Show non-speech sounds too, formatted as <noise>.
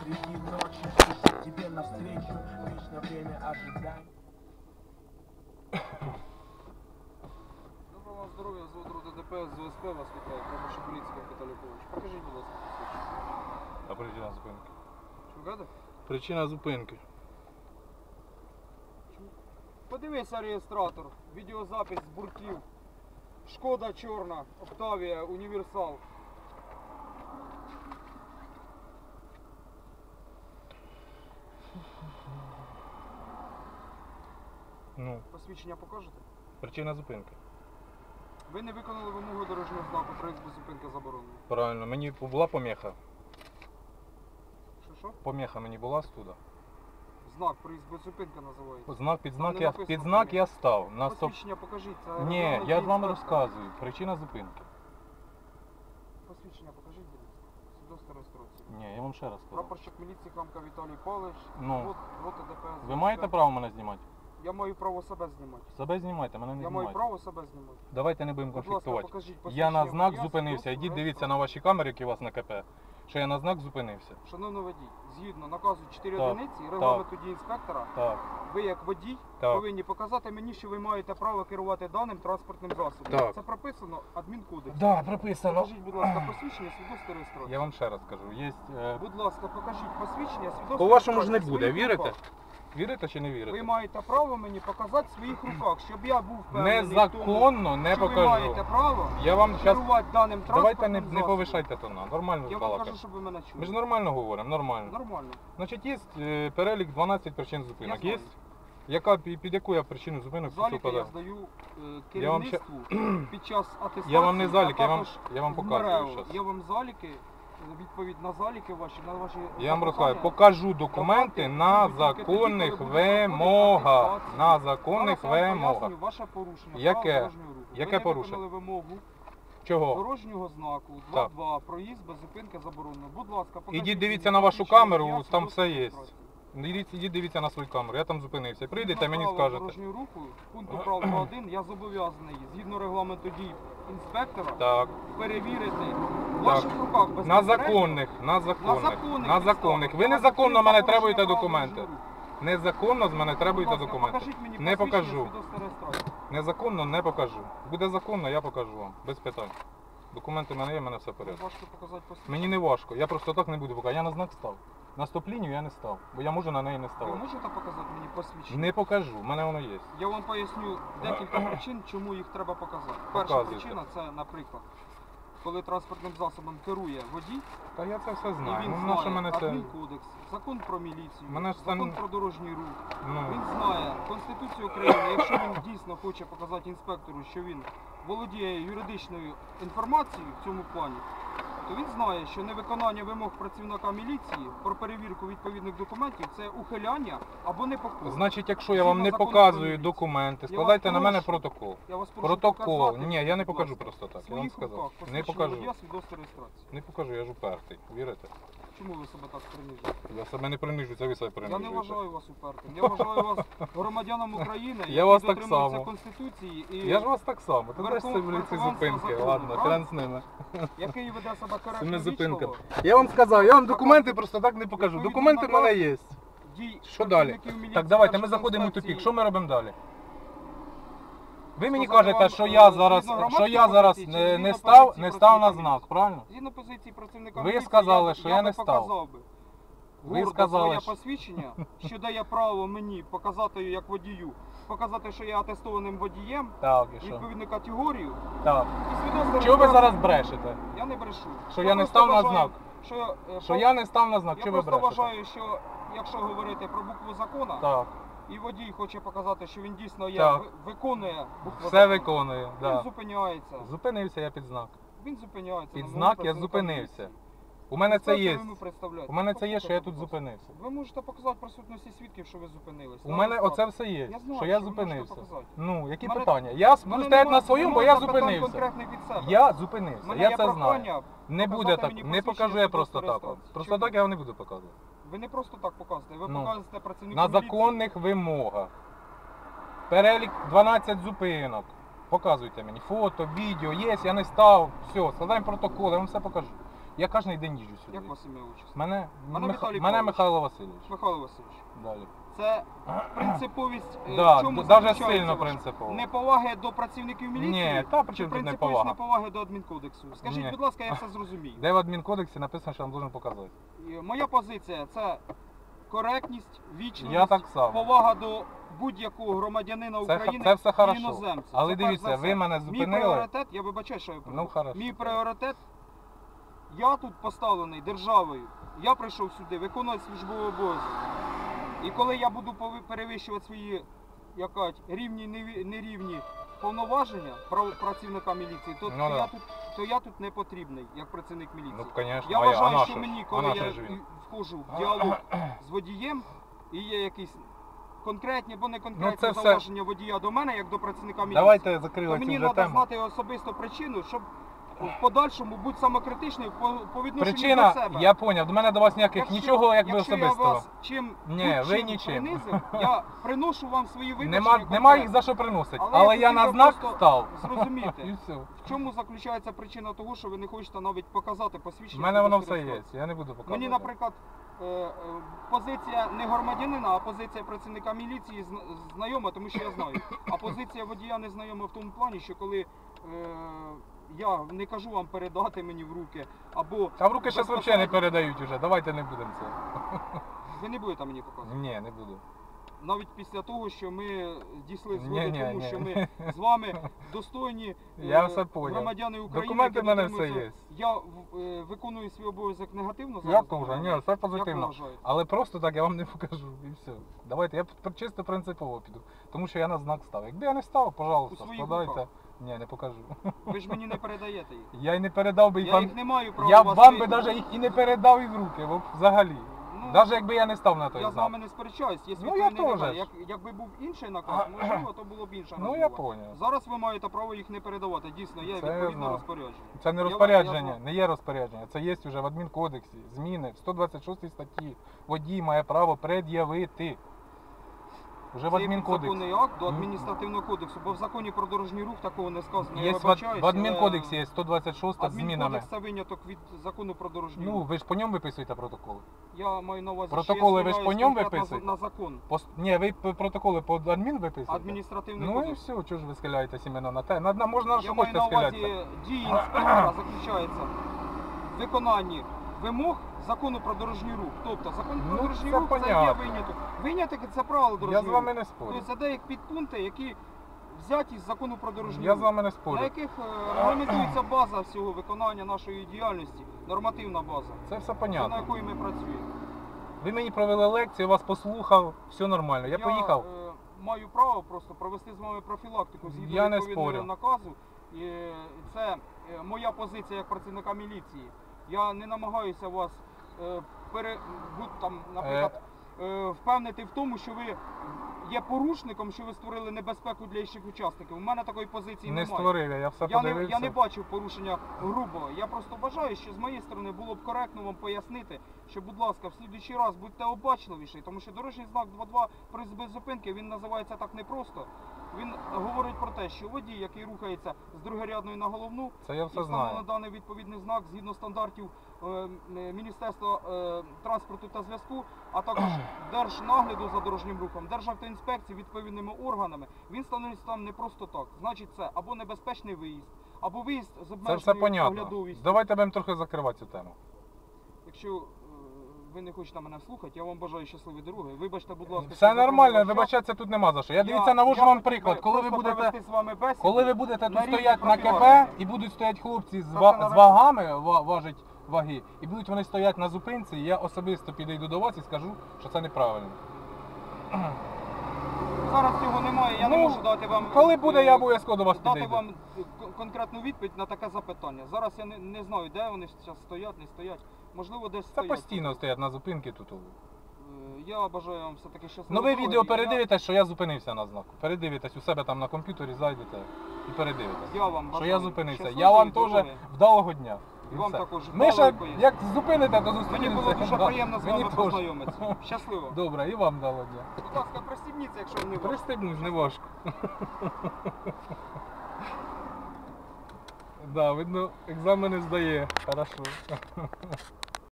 посреди ночи Спешит тебе навстречу Вечно время ожидания Доброго вам здоров'я, звод роти ДПС, з ОСП вас вітає, Промиші поліція Віталій Павлович. Покажіть, будь ласка, посвідчення. А причина зупинки? Шукаєте? Причина зупинки. Подивися реєстратор, відеозапис з буртів. Шкода чорна, Октавія, Універсал. Ну, Посвідчення покажете? причина зупинки. Ви не виконали вимогу дорожнього знаку, проїзд без зупинки заборонено. Правильно, мені була поміха. Що що? Поміха мені була студа. Знак, проїзд без зупинки називається. Знак під знак не я написано під знак я став. На стоп. Посвідчення покажіть. Це Ні, регламент я вам інспектора. розказую. Причина зупинки. Посвідчення покажіть, будь ласка. Свідоцтво реєстрації. Ні, я вам ще раз кажу. Прапорщик міліції Хамка Віталій Павлович. Ну. Рот, рота ДПС. Ви маєте право мене знімати? Я маю право себе знімати. Себе знімайте, мене не Я маю знімайте. право себе знімати. Давайте не будемо Будь ласка, конфліктувати. покажіть Я на посвідчення знак водія, зупинився. свідоцтво Ідіть дивіться на ваші камери, які у вас на КП. Що я на знак зупинився. Шановний водій, згідно наказу 4 Так, одиниці і регламенту дії інспектора, Так. ви як водій Так. повинні показати мені, що ви маєте право керувати даним транспортним засобом. Так. Це прописано адмінкодекс. Да, прописано. Покажіть, будь ласка, посвідчення свідоцтво реєстрації. Я вам ще раз кажу, є. Е... Будь ласка, покажіть посвідчення свідоцтво По-вашому ж не реєстрації буде, вірите? руках. Вірите чи не вірите? Ви маєте право мені показати в своїх руках, щоб я був впевнений в тому, Незаконно не що ви маєте право Я вам керувати даним Давайте не, не засобом. повишайте тона. Нормально Я вам кажу, щоб ви мене чули. Ми ж нормально говоримо, нормально. Нормально. Значить, є е, перелік 12 причин Я зупинок. знаю. Є? Яка, під під яку я причину зупинок Заліки я здаю е, Я вам ще- керівництву під час атестації. <clears throat> Я вам не заліки, я вам, також я вам в показую МРЕО. Я вам заліки, відповідь на заліки ваші, на ваші Я вам запитання. розказую, покажу документи на тоді, законних коли вимогах. На законних Зараз я вам вимогах. ваше порушення. Яке? правил дорожнього руху. Яке ви не порушення? виконали вимогу Чого? дорожнього знаку Так. 2.2, проїзд без зупинки заборонено. Будь ласка, покажіть Ідіть мені дивіться на вашу камеру, там все є. Реєстрації. Ідіть, ідіть дивіться на свою камеру, я там зупинився. Прийдете, мені скажете. дорожнього руху, пункту правил 1, я зобов'язаний, згідно регламенту дій інспектора, Так. перевірити в ваших руках На законних, на на законних, на законних. Ви Я незаконно мене порушення требуєте правил документи. дорожнього руху. Незаконно з мене Будь требуєте ласка, документи. покажіть мені Не посвідчення покажу. свідоцтва реєстрації. Незаконно не покажу. Буде законно, я покажу вам. Без питань. Документи в мене є, в мене все в порядку. важко показати посвідчення. Мені не важко, я просто так не буду показати. Я на знак став. На стоп-лінію я не став, бо я можу на неї не Ви ставати. можете показати мені посвідчення? Не покажу, в мене воно є. Я вам поясню декілька причин, чому їх треба показати. Перша Показуйте. причина це, наприклад, коли транспортним засобом керує водій, Та я це все і знаю. він Ну на що знає це. адмінкодекс, закон про міліцію, Мене ж це закон не- про дорожній рух. Ну, Він знає Конституцію України. Якщо він дійсно хоче показати інспектору, що він володіє юридичною інформацією в цьому плані, то він знає, що невиконання вимог працівника міліції про перевірку відповідних документів це ухиляння або непокора. значить, якщо я вам не закону показую документи, Я складайте вас на мене прошу. протокол. Я вас прошу Протокол. показати, Ні, я не будь покажу ласка, просто так. в Я вам своїх сказав. руках Не посвідчення покажу. водія свідоцтво реєстрації. Не покажу, я ж упертий. Вірите? Чому ви себе так принижуєте? Я себе не принижу, це ви себе Я не вважаю вас упертим. Я вважаю вас громадянином України, Я вас так само. Конституції і Я ж вас так само. Ти Верхов- це зупинки. Ладно, хрен з ними. який веде себе З цими коректно зупинками. вічливо, Я вам сказав, я вам документи просто так не покажу. Документи в мене є. дій Що далі? працівників міліції Так, давайте ми заходимо в тупік. Що ми робимо далі? Ви мені кажете, що я зараз, що я зараз не, не став, не став на знак, правильно? Згідно позиції працівника Ви сказали, я, що я би не став. показав би. Ви гордо сказали, своє що- посвідчення, що дає право мені показати як водію, показати, що я атестованим водієм, Так, і що? відповідну категорію, Так. і свідоцтво Чого ви зараз брешете? Я не брешу. Що я не просто став на вважаю, знак? Що, я, е, Що по- я не став на знак, я чи ви просто брешете? вважаю, що якщо говорити про букву закону, Так, і водій хоче показати, що він дійсно є, Так. ви- виконує букву все закону, виконує. Він Да. зупиняється. Зупинився я під знак. Він зупиняється. Під на знак вимогу я працівника зупинився. У мене це Представте, є. ви представляєте. У мене це є, що я тут будь ласка. зупинився. Ви можете показати присутності свідків, що ви зупинились. У мене оце все є, Я знаю, що що я ви можете зупинився. показати. Ну, які Мене- питання? Я нема- на своєму, бо я зупинився. конкретних від себе. Я зупинився, мене я є це знаю. прохання Не показати буде так, мені не посвідчення покажу я просто так. Просто Чому? так я вам не буду показувати. Ви не просто так показуєте, ви Ну, показуєте працівнику На міліції. законних вимогах. Перелік 12 зупинок. Показуйте мені. Фото, відео, є, я не став. Все, складаємо протокол, я вам все покажу. Я кожен день їжджу сюди. Як вас ім'я участь? Мене, Мене Мих- Віталій мене Павлович. Михайло Васильович. Михайло Васильович. Далі. Це принциповість е, Да, в чому даже заключається сильно ваша? принципово. Неповаги до працівників міліції? Ні, та при чому тут принциповість неповага? неповаги до адмінкодексу? Скажіть, Ні. будь ласка, я все зрозумію. Де в адмінкодексі написано, що я вам должен показати. І Моя позиція це коректність, вічність, Я так само. повага до будь-якого громадянина Це, України це все і хорошо. іноземця. Але Це перш дивіться, ви мене Мій зупинили. пріоритет, я вибачаю, що я Ну, хорошо. Мій пріоритет, я тут поставлений державою. Я прийшов сюди виконувати службовий обов'язок. І коли я буду перевищувати свої як кажуть, рівні нерівні повноваження працівника міліції, то, Ну, то, да. я тут, то я тут не потрібний як працівник міліції. Ну, звісно, Я а вважаю, а що ж? мені, коли я входжу в діалог з водієм і є якісь конкретні або не конкретні Ну, це все- водія до мене, як до працівника міліції, Давайте то закрили мені треба знати особисто причину, щоб в подальшому бути самокритичним по, по відношенню до себе. я поняв, до мене до вас ніяких Якщо- нічого якби якщо особистого. я вас чим, Ні, будь-чим ви нічим. принизив, я <laughs> приношу вам свої вибачення. Нема, нема їх за що приносити. Але Але, я я хотів на би знак просто став. <laughs> зрозуміти. І все. В чому заключається причина того, що ви не хочете навіть показати У посвідчення? мене воно все є. Я не буду показувати. Мені, наприклад, е, е, позиція не громадянина, а позиція працівника міліції зна- знайома, тому що я знаю. А позиція водія не знайома в тому плані, що коли е, я не кажу вам передати мені в руки, або Та в руки зараз взагалі не передають уже. Давайте не будемо це. ви не будете мені показувати. Ні, не буду. Навіть після того, що ми дійшли згоди ні, тому, ні. що ми з вами достойні <laughs> е, Я все поняв. громадяни України. Документи які в мене дотримуються- все Я в- е, виконую свій обов'язок негативно Я зараз? теж, на ні, все позитивно. Як ви вважаєте? Але просто так я вам не покажу і все. Давайте, я чисто принципово піду. Тому що я на знак став. Якби я не став, пожалуйста, У своїх складайте. руках? Ні, не покажу. Ви ж мені не передаєте їх. Я й не передав би їх Я вам. їх не маю права Я вас вам би навіть їх і не передав і в руки, во- взагалі. Ну, Навіть якби я не став на той я з знак. вами не сперечаюсь, є Ну, я відповідний теж наказ. Як, якби був інший наказ, можливо, то було б інша Ну розмова. я поняв. Зараз ви маєте право їх не передавати. Дійсно, є Це я відповідне знаю. розпорядження. Це не Я- розпорядження, знаю. не є розпорядження. Це є вже в адмінкодексі. Зміни в 126 статті. Водій має право пред'явити. Вже в Це законний акт до адміністративного кодексу, бо в законі про дорожній рух такого не сказано. Є я в, вибачаюсь, в адмінкодексі є 126 з змінами. Адмінкодекс це виняток від закону про дорожній Ну, рух. ви ж по ньому виписуєте протоколи. Я маю на увазі, Протоколи що я ви ж по спираюсь ньому конкретно виписуєте? на закон. По... с- Ні, ви п- протоколи по адмін виписуєте? Адміністративний Ну і кодекс. все, чого ж ви схиляєтесь іменно на те? На, на, можна, Я що маю хочете на схилятися. увазі дії інспектора заключаються в виконанні вимог закону про дорожній рух. Тобто закон про Ну, дорожній це рух це є понятно. виняток. Виняток це правило Я дорожнього з вами не спорю. Тобто це деякі підпункти, які взяті з закону про дорожній Я рух. з вами не на спорю. яких е, регламентується база всього виконання нашої діяльності, нормативна база, Це все це на понятно. якої ми працюємо. Ви мені провели лекцію, вас послухав, все нормально. Я, поїхав. е, маю право просто провести з вами профілактику згідно Я не відповідного спорю. наказу. І е, це е, моя позиція як працівника міліції. Я не намагаюся вас пере, будь там, наприклад, е, впевнити в тому, що ви є порушником, що ви створили небезпеку для інших учасників. У мене такої позиції Не немає. створив я, я все Я не, подивився. я не бачив порушення грубого. Я просто вважаю, що з моєї сторони було б коректно вам пояснити, що, будь ласка, в слідуючий раз будьте обачливіші, тому що дорожній знак 2.2 при без зупинки він називається так не просто. Він говорить про те, що водій, який рухається з другорядної на головну, Це я і все встановлено знаю. даний відповідний знак згідно стандартів е, Міністерства е, транспорту та зв'язку, а також <clears throat> Держнагляду за дорожнім рухом, Державтоінспекції відповідними органами. Він встановлюється там не просто так. Значить, це або небезпечний виїзд, або виїзд з Це обмеженою понятно. оглядовістю. Давайте будемо трохи закривати цю тему. Якщо е, ви не хочете мене слухати, я вам бажаю щасливої дороги. Вибачте, будь ласка. Все що нормально, затримав час. вибачатися тут нема за що. Я дивіться, навожу я вам хотів приклад. Коли ви просто будете. провести з вами бесіду Коли ви будете на тут рівні стояти на КП і будуть стояти хлопці з, ва- з вагами, ва- важать ваги, і будуть вони стояти на зупинці, і я особисто підійду до вас і скажу, що це неправильно. <clears throat> Зараз цього немає, я не Ну, можу дати вам. Коли буде, е, я обов'язково до вас дати підійду. вам кон- конкретну відповідь на таке запитання. Зараз я не, не знаю, де вони зараз стоять, не стоять. Можливо, десь Це стоять. постійно стоять на зупинки тут. Е, Я бажаю вам все-таки щасливо. Ну ви відео передивитесь, що я зупинився на знаку. Передивитесь у себе там на комп'ютері, зайдете і передивитесь. Я вам Що бажаю я зупинився. щасливої Я вам теж дороги. вдалого дня. І Вам все. також Миша, як зупините, то зустрінемося. Мені було дуже Да. приємно з Мені вами теж. познайомитися. Щасливо. Добре, і вам дало дня. Будь ласка, пристібніться, якщо не важко. Пристебнусь, не важко. <laughs> Да, видно, екзамени здає. Хорошо. <laughs>